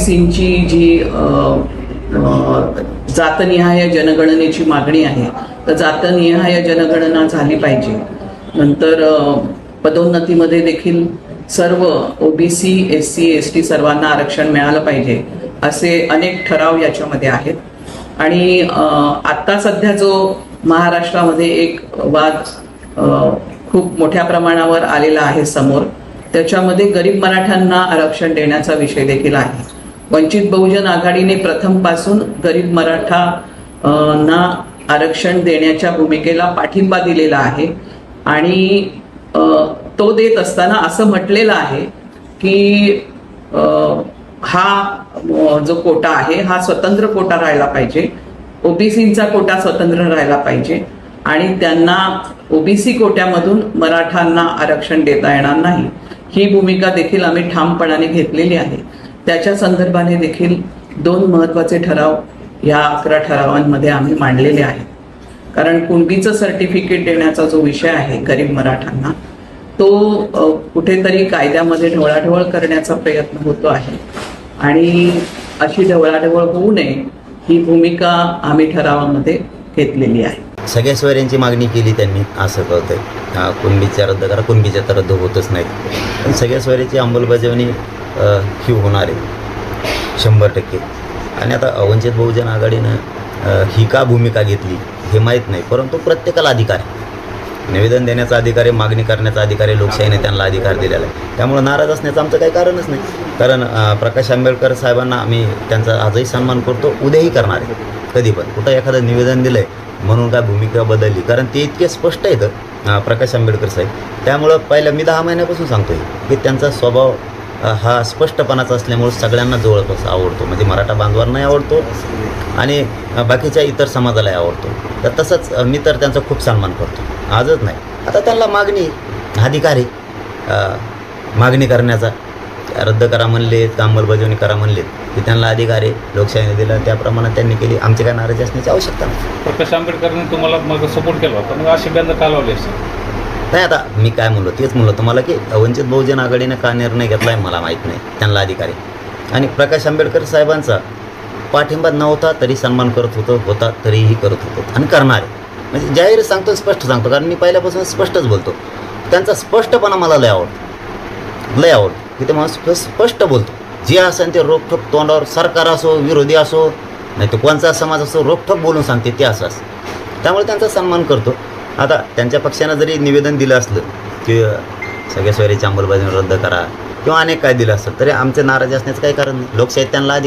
ओबीसींची जी जातनिहाय जनगणनेची मागणी आहे तर जातनिहाय जनगणना झाली पाहिजे. नंतर पदोन्नतीमध्ये देखील सर्व OBC S C S T सर्वांना आरक्षण मिळालं पाहिजे असे अनेक ठराव याच्यामध्ये आहेत. आणि आत्ता सध्या जो महाराष्ट्रामध्ये एक वाद खूप मोठ्या प्रमाणावर आलेला आहे समोर त्याच्यामध्ये गरीब मराठ्यांना आरक्षण देण्याचा विषय देखील आहे. वंचित बहुजन आघाडीने प्रथमपासून गरीब मराठा ना आरक्षण देण्याच्या भूमिकेला पाठिंबा दिलेला आहे. आणि तो देत असताना असं म्हटलेलं आहे की हा जो कोटा आहे हा स्वतंत्र कोटा राहायला पाहिजे. ओबीसीचा कोटा स्वतंत्र राहायला पाहिजे. आणि त्यांना ओबीसी कोट्यामधून मराठांना आरक्षण देता येणार नाही. ही भूमिका देखील आम्ही ठामपणाने घेतलेली आहे. त्याच्या संदर्भाने देखील दोन महत्त्वाचे ठराव या अकरा ठरावांमध्ये आम्ही मांडलेले आहेत. कारण कुणबीचं सर्टिफिकेट देण्याचा जो विषय आहे गरीब मराठांना तो कुठेतरी कायद्यामध्ये ढवळाढवळ करण्याचा प्रयत्न होतो आहे. आणि अशी ढवळाढवळ होऊ नये ही भूमिका आम्ही ठरावामध्ये घेतलेली आहे. सगळ्या सोयऱ्यांची मागणी केली त्यांनी असं कळतंय. आहे कुणबीच्या रद्द करा कुणबीच्या तर रद्द होतच नाही. पण सगळ्या सोयऱ्याची अंमलबजावणी ही होणार आहे. शंभर टक्के. आणि आता वंचित बहुजन आघाडीनं ही का भूमिका घेतली हे माहीत नाही परंतु प्रत्येकाला अधिकार आहे. निवेदन देण्याचा अधिकार आहे मागणी करण्याचा अधिकार आहे लोकशाहीने त्यांना अधिकार दिलेला आहे. त्यामुळे नाराज असण्याचं आमचं काही कारणच नाही. कारण प्रकाश आंबेडकर साहेबांना आम्ही त्यांचा आजही सन्मान करतो उद्याही करणार आहे. कधी पण. कुठं एखादं निवेदन दिलं आहे म्हणून काय भूमिका बदलली. कारण ते इतके स्पष्ट आहेत प्रकाश आंबेडकर साहेब. त्यामुळं पहिल्या मी दहा महिन्यापासून सांगतोय की त्यांचा स्वभाव हा स्पष्टपणाचा असल्यामुळे सगळ्यांना जवळपास आवडतो. म्हणजे मराठा बांधवांनाही आवडतो आणि बाकीच्या इतर समाजालाही आवडतो. तर तसंच मी तर त्यांचा खूप सन्मान करतो. आजच नाही. आता त्यांना मागणी अधिकार आहे. मागणी करण्याचा. रद्द करा म्हणलेत का अंमलबजावणी करा म्हणलेत. की त्यांना अधिकार आहे. लोकशाहीने दिला त्याप्रमाणे त्यांनी केली. आमची काय नाराजी असण्याची आवश्यकता नाही. प्रकाश आंबेडकरांनी तुम्हाला मग सपोर्ट केला होता. मग अशी बंद का लावली असते नाही आता मी काय म्हणलो तेच म्हणलो तुम्हाला की वंचित बहुजन आघाडीने का निर्णय घेतला आहे मला माहीत नाही. त्यांना अधिकार. आहे आणि प्रकाश आंबेडकर साहेबांचा पाठिंबा नव्हता तरी सन्मान करत होतो होता तरीही करत होतो. आणि करणार म्हणजे जाहीर सांगतो स्पष्ट सांगतो. कारण मी पहिल्यापासून स्पष्टच बोलतो. त्यांचा स्पष्टपणा मला लय आवडतो. लय आवडतो. की माणूस स्पष्ट बोलतो. जे असेल ते रोखठोक तोंडावर सरकार असो विरोधी असो नाही तर कोणचा समाज असो रोखठोक बोलून सांगते ते असं असं त्यामुळे त्यांचा सन्मान करतो. आता त्यांच्या पक्षानं जरी निवेदन दिलं असलं की सगळ्या सोयरीची अंमलबजावणी रद्द करा किंवा अनेक काय दिलं असतं तरी आमचे नाराज असण्याचं काही कारण नाही. लोकशाहीत त्यांना अधिक